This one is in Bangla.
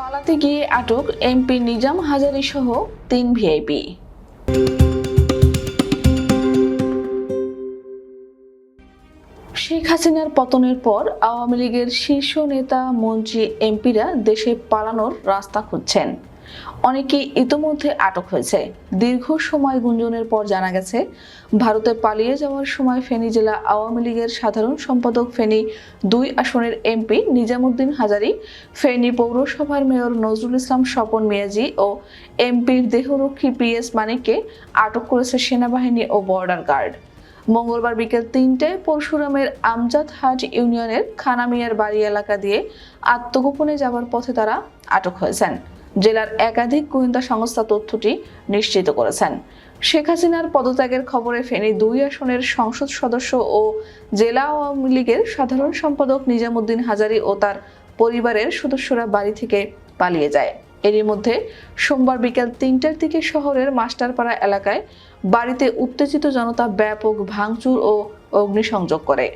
পালাতে গিয়ে আটক এমপি নিজাম হাজারি সহ তিন ভিআইপি। শেখ হাসিনার পতনের পর আওয়ামী লীগের শীর্ষ নেতা মন্ত্রী এমপিরা দেশে পালানোর রাস্তা খুঁজছেন। অনেকেই ইতোমধ্যে আটক হয়েছে। দীর্ঘ সময় গুঞ্জনের পর জানা গেছে, ভারতে পালিয়ে যাওয়ার সময় ফেনী জেলা আওয়ামী লীগের সাধারণ সম্পাদক ফেনী দুই আসনের এমপি নিজামুদ্দিন হাজারি, ফেনী পৌরসভার মেয়র নজরুল ইসলাম স্বপন মিয়াজি ও এমপির দেহরক্ষী পিএস মানিককে আটক করেছে সেনাবাহিনী ও বর্ডার গার্ড। মঙ্গলবার বিকেল তিনটায় পরশুরামের আমজাদ হাট ইউনিয়নের খানামিয়ার বাড়ি এলাকা দিয়ে আত্মগোপনে যাওয়ার পথে তারা আটক হয়েছেন। জেলার একাধিক গোয়েন্দা সংস্থা তথ্যটি নিশ্চিত করেছেন। শেখ হাসিনার পদত্যাগের খবরে ফেনী দুই আসনের সংসদ সদস্য ও জেলা আওয়ামী লীগের সাধারণ সম্পাদক নিজামুদ্দিন হাজারি ও তার পরিবারের সদস্যরা বাড়ি থেকে পালিয়ে যায়। এরই মধ্যে সোমবার বিকেল তিনটার দিকে শহরের মাস্টারপাড়া এলাকায় বাড়িতে উত্তেজিত জনতা ব্যাপক ভাঙচুর ও অগ্নিসংযোগ করে।